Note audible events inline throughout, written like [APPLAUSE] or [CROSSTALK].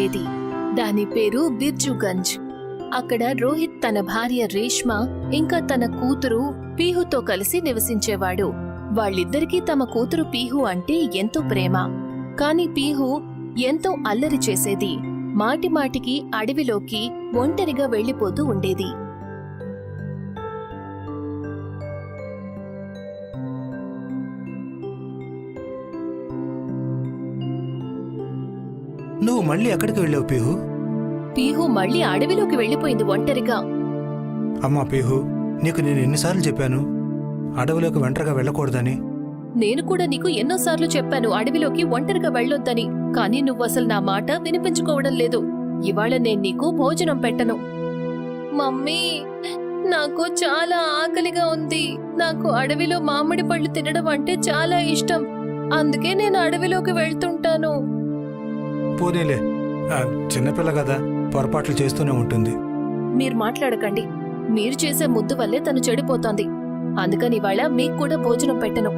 ఉండేది. దాని పేరు బిర్జుగంజ్. అక్కడ రోహిత్ తన భార్య రేష్మ ఇంకా తన కూతురు పీహుతో కలిసి నివసించేవాడు. వాళ్ళిద్దరికీ తమ కూతురు పీహు అంటే ఎంతో ప్రేమ. కాని పీహు ఎంతో అల్లరి చేసేది. మాటిమాటికి అడవిలోకి ఒంటరిగా వెళ్ళిపోతూ ఉండేది. నువ్వు మళ్ళీ ఎక్కడికి వెళ్ళావు పీహు? పీహు మళ్ళీ అడవిలోకి వెళ్ళిపోయింది ఒంటరిగా. అమ్మా పీహు నీకు నేను ఎన్నిసార్లు చెప్పాను? అడవిలోకి వెంటరగా వెళ్ళకూడదని. నేను కూడా నీకు ఎన్నోసార్లు చెప్పాను అడవిలోకి ఒంటరిగా వెళ్ళొద్దని. కానీ నువ్వసలు నా మాట వినిపించుకోవడం లేదు. ఇవాళ నేను నీకు భోజనం పెట్టను. మమ్మీ నాకు చాలా ఆకలిగా ఉంది. నాకు అడవిలో మామిడి పళ్ళు తినడం అంటే చాలా ఇష్టం. అందుకే నేను అడవిలోకి వెళ్తుంటాను. పోనీలే. ఆ, చిన్నపిల్ల కదా పొరపాట్లు చేస్తూనే ఉంటుంది. మీరు మాట్లాడకండి. మీరు చేసే ముద్దు వల్లే తను చెడిపోతోంది. అందుకని ఇవాళ మీకు కూడా భోజనం పెట్టను.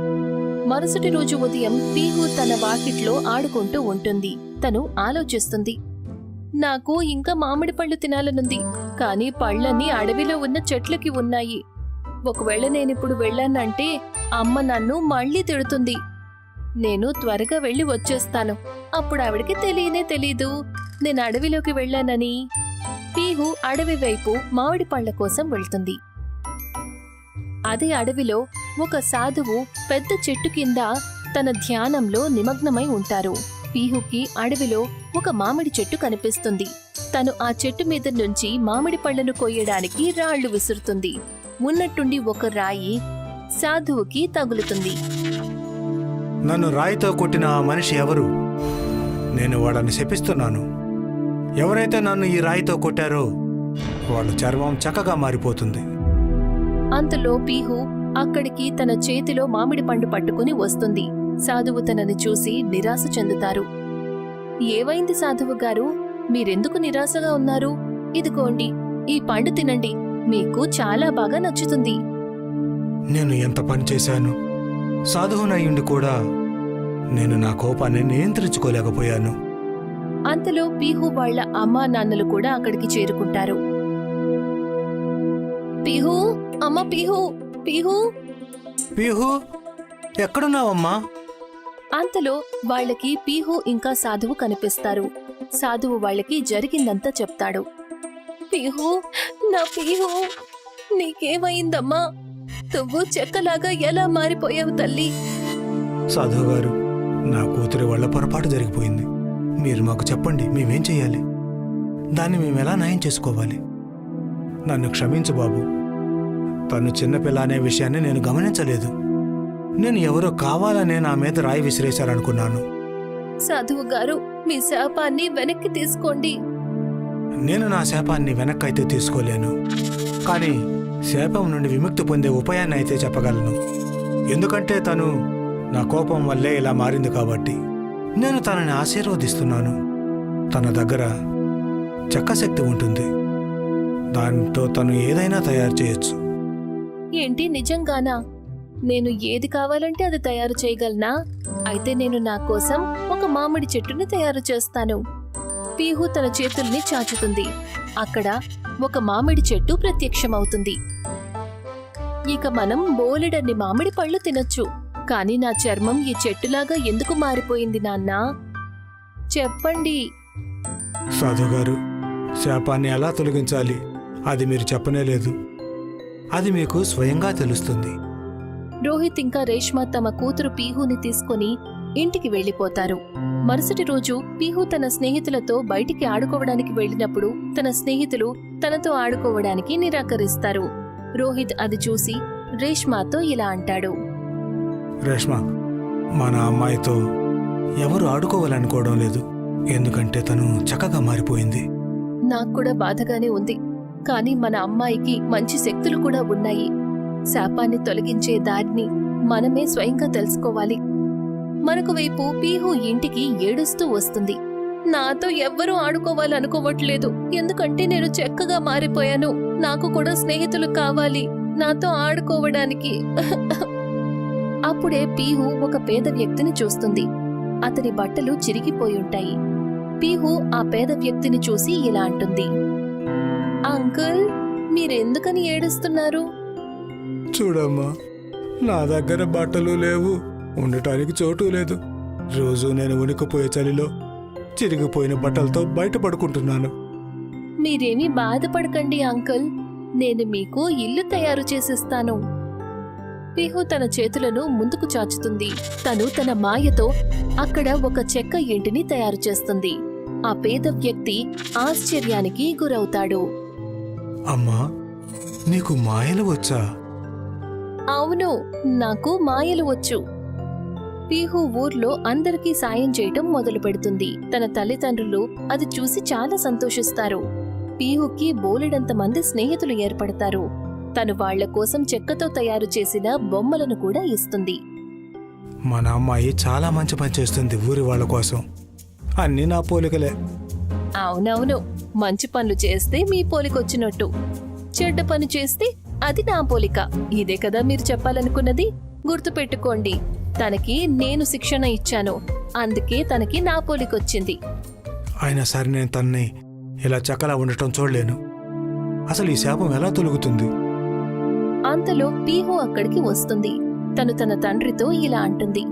మరుసటి రోజు ఉదయం పీహు తన వాకిట్లో ఆడుకుంటూ ఉంటుంది. తను ఆలోచిస్తుంది. నాకు ఇంకా మామిడి పళ్ళు తినాలనుంది. కానీ పళ్ళన్నీ అడవిలో ఉన్న చెట్లకి ఉన్నాయి. ఒకవేళ నేనిప్పుడు వెళ్ళానంటే అమ్మ నన్ను మళ్ళీ తిడుతుంది. నేను త్వరగా వెళ్ళి వచ్చేస్తాను. అప్పుడు ఆవిడికి తెలియనే తెలీదు. నేను అడవిలోకి వెళ్ళానని. పీహు అడవి వైపు మామిడి పళ్ళ కోసం వెళ్తుంది. అదే అడవిలో ఒక సాధువు పెద్ద చెట్టు కింద తన ధ్యానంలో నిమగ్నమై ఉంటారు. పీహుకి అడవిలో ఒక మామిడి చెట్టు కనిపిస్తుంది. తను ఆ చెట్టు మీద నుంచి మామిడి పళ్ళను కొయ్యడానికి రాళ్ళు విసురుతుంది. ఉన్నట్టుండి ఒక రాయి సాధువుకి తగులుతుంది. నన్ను రాయితో కొట్టిన ఆ మనిషి ఎవరు? నేను వాళ్ళని శపిస్తున్నాను. ఎవరైతే నన్ను ఈ రాయితో కొట్టారో వాళ్ళ చర్మం చక్కగా మారిపోతుంది. అంతలో పీహు అక్కడికి తన చేతిలో మామిడి పండు పట్టుకుని వస్తుంది. సాధువు తనని చూసి నిరాశ చెందుతారు. ఏవైంది సాధువు గారు? మీరెందుకు నిరాశగా ఉన్నారు? ఇదిగోండి ఈ పండు తినండి. మీకు చాలా బాగా నచ్చుతుంది. నేను ఎంత పని చేశాను? సాధువునయ్యుండి కూడా నేను నా కోపాన్ని నియంత్రించుకోలేకపోయాను. అంతలో పీహు వాళ్ళ అమ్మా నాన్నలు కూడా అక్కడికి చేరుకుంటారు. పీహు అమ్మ పీహు పీహు. పీహు ఎక్కడున్నావమ్మా? అంతలో వాళ్ళకి పీహు ఇంకా సాధువు కనిపిస్తారు. సాధువు వాళ్ళకి జరిగిందంతా చెప్తాడు. పీహు నా పీహు నీకేమైందమ్మా? నువ్వు చెక్కలాగా ఎలా మారిపోయావు తల్లి? సాధువు గారు నా కూతురి వల్ల పొరపాటు జరిగిపోయింది. మీరు మాకు చెప్పండి మేమేం చెయ్యాలి? దాన్ని మేము ఎలా నయం చేసుకోవాలి? నన్ను క్షమించు బాబు. తను చిన్నపిల్ల అనే విషయాన్ని నేను గమనించలేదు. నేను ఎవరో కావాలనే నా మీద రాయి విసిరేశారనుకున్నాను. సాధువు గారు మీ శాపాన్ని వెనక్కి తీసుకోండి. నేను నా శాపాన్ని వెనక్కైతే తీసుకోలేను. కానీ శాపం నుండి విముక్తి పొందే ఉపాయాన్ని అయితే చెప్పగలను. ఎందుకంటే తను నా కోపం వల్లే ఇలా మారింది కాబట్టి నేను తనని ఆశీర్వదిస్తున్నాను. తన దగ్గర చెక్కశక్తి ఉంటుంది. దాంతో తను ఏదైనా తయారు చేయొచ్చు. ఏంటి నిజంగానా? నేను ఏది కావాలంటే అది తయారు చేయగలనా? అయితే నేను నా కోసం ఒక మామిడి చెట్టుని తయారు చేస్తాను. పీహు తన చేతుల్ని చాచుతుంది. అక్కడ ఒక మామిడి చెట్టు ప్రత్యక్షమవుతుంది. ఇక మనం బోలెడన్ని మామిడి పళ్ళు తినొచ్చు. కానీ నా చర్మం ఈ చెట్టులాగా ఎందుకు మారిపోయింది నాన్నా? చెప్పండి. సాధు గారు శాపాన్ని ఎలా తొలగించాలి? అది మీరు చెప్పనే లేదు. అది మీకు స్వయంగా తెలుస్తుంది. రోహిత్ ఇంకా రేష్మ తమ కూతురు పీహుని తీసుకుని ఇంటికి వెళ్ళిపోతారు మరుసటి రోజు పీహు తన స్నేహితులతో బయటికి ఆడుకోవడానికి వెళ్ళినప్పుడు తన స్నేహితులు తనతో ఆడుకోవడానికి నిరాకరిస్తారు. రోహిత్ అది చూసి రేష్మాతో ఇలా అంటాడు. రేష్మ మన అమ్మాయితో ఎవరు ఆడుకోవాలనుకోవడం లేదు. ఎందుకంటే తను చక్కగా మారిపోయింది. నాకు కూడా బాధగానే ఉంది. కానీ మన అమ్మాయికి మంచి శక్తులు కూడా ఉన్నాయి. శాపాన్ని తొలగించే దారిని మనమే స్వయంగా తెలుసుకోవాలి. మనకు వైపు పీహు ఇంటికి ఏడుస్తూ వస్తుంది. నాతో ఎవ్వరూ ఆడుకోవాలనుకోవట్లేదు. ఎందుకంటే నేను చెక్కగా మారిపోయాను. నాకు కూడా స్నేహితులు కావాలి. నాతో ఆడుకోవడానికి. [LAUGHS] అప్పుడే పీహు ఒక పేద వ్యక్తిని చూస్తుంది. అతని బట్టలు చిరిగిపోయుంటాయి పీహు ఆ పేద వ్యక్తిని చూసి ఇలా అంటుంది. అంకుల్ మీరెందుకని ఏడుస్తున్నారు? చూడమ్మా నా దగ్గర బట్టలు లేవు. ఉండటానికి చోటు లేదు. రోజు నేను ఉనికిపోయే చలిలో చిరిగిపోయిన బట్టలతో బయట పడుకుంటున్నాను మీరేమీ బాధపడకండి అంకుల్. నేను మీకు ఇల్లు తయారు చేసిస్తాను. పిహు తన చేతులను ముందుకు చాచుతుంది. తను తన మాయతో అక్కడ ఒక చెక్క ఇంటిని తయారు చేస్తుంది. ఆ పేద వ్యక్తి ఆశ్చర్యానికి గురవుతాడు. అమ్మా నీకు మాయలు వచ్చా? అవును నాకు మాయలు వచ్చు. పీహు ఊర్లో అందరికీ సాయం చేయటం మొదలు పెడుతుంది తన తల్లిదండ్రులు అది చూసి చాలా సంతోషిస్తారు. పీహుకి బోలెడంత మంది స్నేహితులు ఏర్పడతారు. తను వాళ్ళ కోసం చెక్కతో తయారు చేసిన బొమ్మలను కూడా ఇస్తుంది. మన అమ్మాయి చాలా మంచి పని చేస్తుంది ఊరి వాళ్ళ కోసం. అన్నీ నా పోలికలే. అవునవును. మంచి పనులు చేస్తే మీ పోలికొచ్చినట్టు. చెడ్డ పని చేస్తే అది నా పోలిక. ఇదే కదా మీరు చెప్పాలనుకున్నది? గుర్తుపెట్టుకోండి. తనకి నేను శిక్షణ ఇచ్చాను. అందుకే తనకి నా పోలికొచ్చింది. అయినా సరే నేను తన్ని ఇలా చక్కలా ఉండటం చూడలేను. అసలు ఈ శాపం ఎలా తొలుగుతుంది? అంతలో పీహు అక్కడికి వస్తుంది. తను తన తండ్రితో ఇలా అంటుంది.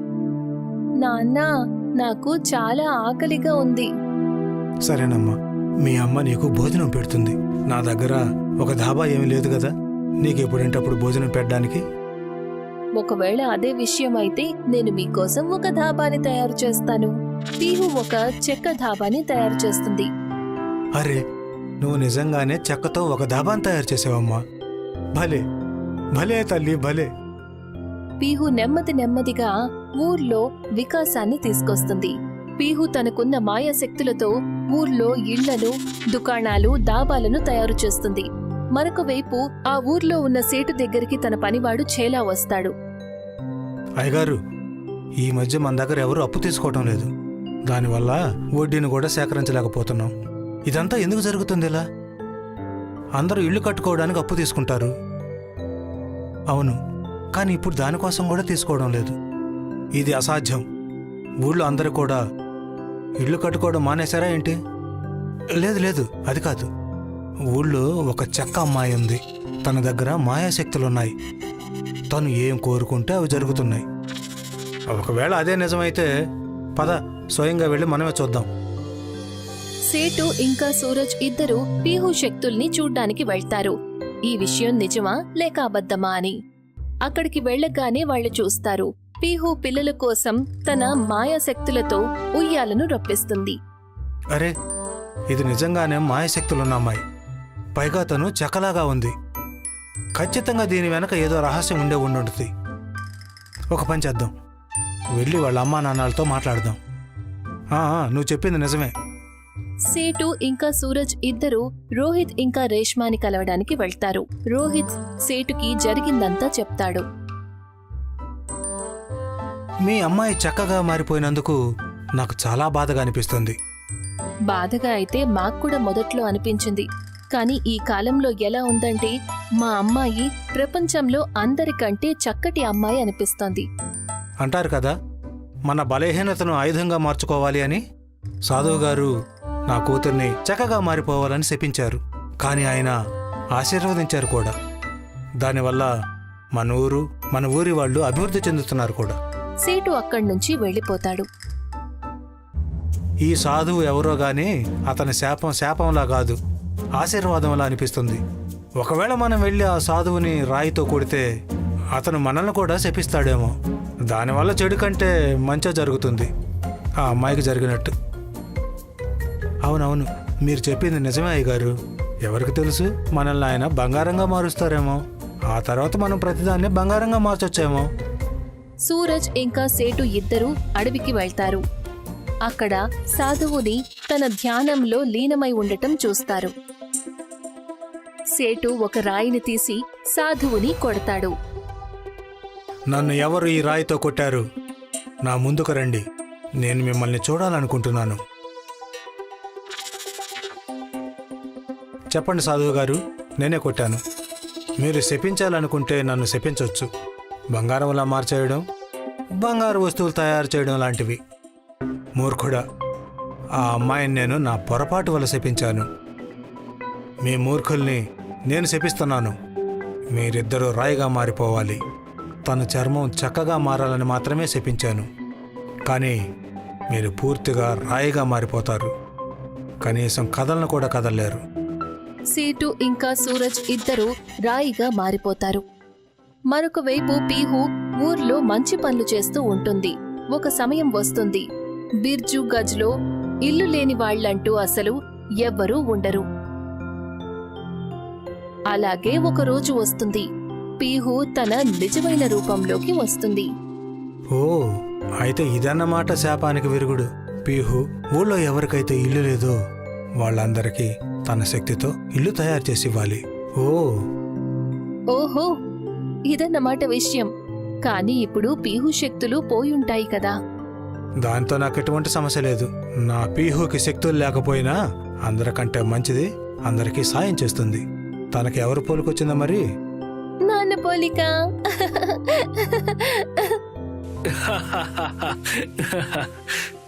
నాన్న నాకు చాలా ఆకలిగా ఉంది. సరేనమ్మా మీ అమ్మ నీకు భోజనం పెడుతుంది. నా దగ్గర ఒక ధాబా ఏమీ లేదు కదా? నీకు ఎప్పుడంటప్పుడు భోజనం పెట్టడానికి? ఒకవేళ అదే విషయం అయితే నేను మీకోసం ఒక ధాబాని తయారు చేస్తాను. పీహు ఒక చెక్క ధాబాని తయారు చేస్తుంది. అరే నువ్వు నిజంగానే చెక్కతో ఒక ధాబాను తయారు చేసావమ్మా. భలే భలే తల్లి భలే. పీహు నెమ్మది నెమ్మదిగా ఊర్లో వికాసాన్ని తీసుకొస్తుంది. పీహు తనకున్న మాయా శక్తులతో ఊర్లో ఇళ్ళను దుకాణాలు దాబాలను తయారు చేస్తుంది. మరొక వైపు ఆ ఊర్లో ఉన్న సేటు దగ్గరికి తన పనివాడు చేలా వస్తాడు. అయ్యగారు ఈ మధ్య మన దగ్గర ఎవరు అప్పు తీసుకోవటం లేదు. దానివల్ల వడ్డీని కూడా సేకరించలేకపోతున్నాం. ఇదంతా ఎందుకు జరుగుతుంది ఇలా? అందరూ ఇల్లు కట్టుకోవడానికి అప్పు తీసుకుంటారు. అవును కానీ ఇప్పుడు దానికోసం కూడా తీసుకోవడం లేదు. ఇది అసాధ్యం. ఊళ్ళో అందరూ కూడా ఇల్లు కట్టుకోవడం మానేశారా ఏంటి? లేదు లేదు అది కాదు. ఊళ్ళో ఒక చెక్క అమ్మాయి ఉంది. తన దగ్గర మాయాశక్తులున్నాయి. తను ఏం కోరుకుంటే అవి జరుగుతున్నాయి. ఒకవేళ అదే నిజమైతే పద స్వయంగా వెళ్ళి మనమే చూద్దాం. సేటు ఇంకా సూరజ్ ఇద్దరూ పీహు శక్తుల్ని చూడ్డానికి వెళ్తారు. ఈ విషయం నిజమా లేక అబద్ధమా అని. అక్కడికి వెళ్ళగానే వాళ్ళు చూస్తారు. పీహు పిల్లల కోసం తన మాయా శక్తులతో ఉయ్యాలను రప్పిస్తుంది. అరే ఇది నిజంగానే మాయశక్తులున్న అమ్మాయి. పైగా తను చెక్కలాగా ఉంది. ఖచ్చితంగా దీని వెనక ఏదో రహస్యం ఉండే ఉండుంటుంది. ఒక పని చేద్దాం. వెళ్ళి వాళ్ళ అమ్మా నాన్నలతో మాట్లాడదాం. నువ్వు చెప్పింది నిజమే. సేటు ఇంకా సూరజ్ ఇద్దరూ రోహిత్ ఇంకా రేష్మాని కలవడానికి వెళ్తారు. రోహిత్ సేటుకి జరిగిందంతా చెప్తాడు. మీ అమ్మాయి చక్కగా మారిపోయినందుకు నాకు చాలా బాధగా అనిపిస్తుంది. బాధగా అయితే మాకు కూడా మొదట్లో అనిపించింది. కానీ ఈ కాలంలో ఎలా ఉందంటే మా అమ్మాయి ప్రపంచంలో అందరికంటే చక్కటి అమ్మాయి అనిపిస్తోంది. అంటారు కదా మన బలహీనతను ఆయుధంగా మార్చుకోవాలి అని సాధువు గారు నా కూతుర్ని చక్కగా మారిపోవాలని శపించారు. కానీ ఆయన ఆశీర్వదించారు కూడా. దానివల్ల మన ఊరు మన ఊరి వాళ్ళు అభివృద్ధి చెందుతున్నారు కూడా. సేటు అక్కడి నుంచి వెళ్ళిపోతాడు. ఈ సాధువు ఎవరో గాని అతని శాపం శాపంలా కాదు. ఆశీర్వాదంలా అనిపిస్తుంది. ఒకవేళ మనం వెళ్ళి ఆ సాధువుని రాయితో కొడితే అతను మనల్ని కూడా శపిస్తాడేమో. దానివల్ల చెడు కంటే మంచి జరుగుతుంది. ఆ అమ్మాయికి జరిగినట్టు. అవునవును మీరు చెప్పింది నిజమే అయ్యగారు. ఎవరికి తెలుసు మనల్ని ఆయన బంగారంగా మారుస్తారేమో. ఆ తర్వాత మనం ప్రతిదాన్ని బంగారంగా మార్చొచ్చేమో. సూరజ్ ఇంకా సేటు ఇద్దరూ అడవికి వెళ్తారు. అక్కడ సాధువుని తన ధ్యానంలో లీనమై ఉండటం చూస్తారు. సేటు ఒక రాయిని తీసి సాధువుని కొడతాడు. నన్ను ఎవరు ఈ రాయితో కొట్టారు? నా ముందుకు రండి. నేను మిమ్మల్ని చూడాలనుకుంటున్నాను. చెప్పండి సాధువు గారు నేనే కొట్టాను. మీరు శపించాలనుకుంటే నన్ను శపించవచ్చు బంగారంలా మార్చేయడం బంగారు వస్తువులు తయారు చేయడం లాంటివి. మూర్ఖుడా ఆ అమ్మాయిని నేను నా పొరపాటు వల్ల శపించాను. మీ మూర్ఖుల్ని నేను శపిస్తున్నాను. మీరిద్దరూ రాయిగా మారిపోవాలి. తన చర్మం చక్కగా మారాలని మాత్రమే శపించాను. కానీ మీరు పూర్తిగా రాయిగా మారిపోతారు. కనీసం కథలను కూడా కదలలేరు. సీటు ఇంకా సూరజ్ ఇద్దరూ రాయిగా మారిపోతారు. మరొక వైపు పీహు ఊర్లో మంచి పనులు చేస్తూ ఉంటుంది. ఒక సమయం వస్తుంది. బిర్జు గజ్లో ఇల్లు లేని వాళ్ళంటూ అసలు ఎవ్వరూ ఉండరు. అలాగే ఒక రోజు వస్తుంది. పీహు తన నిజమైన రూపంలోకి వస్తుంది. ఓ అయితే ఇదన్నమాట శాపానికి విరుగుడు. పీహు ఊళ్ళో ఎవరికైతే ఇల్లు లేదో వాళ్ళందరికీ తన శక్తితో ఇల్లు తయారు చేసి ఇవ్వాలి. ఓ. ఓహో ఇదన్నమాట విషయం. కానీ ఇప్పుడు పీహు శక్తులు పోయుంటాయి కదా. దాంతో నాకు ఎటువంటి సమస్య లేదు. నా పీహుకి శక్తులు లేకపోయినా అందరికంటే మంచిది అందరికీ సాయం చేస్తుంది. తనకి ఎవరు పోలికొచ్చిందా మరి? నాన్న పోలిక. [LAUGHS]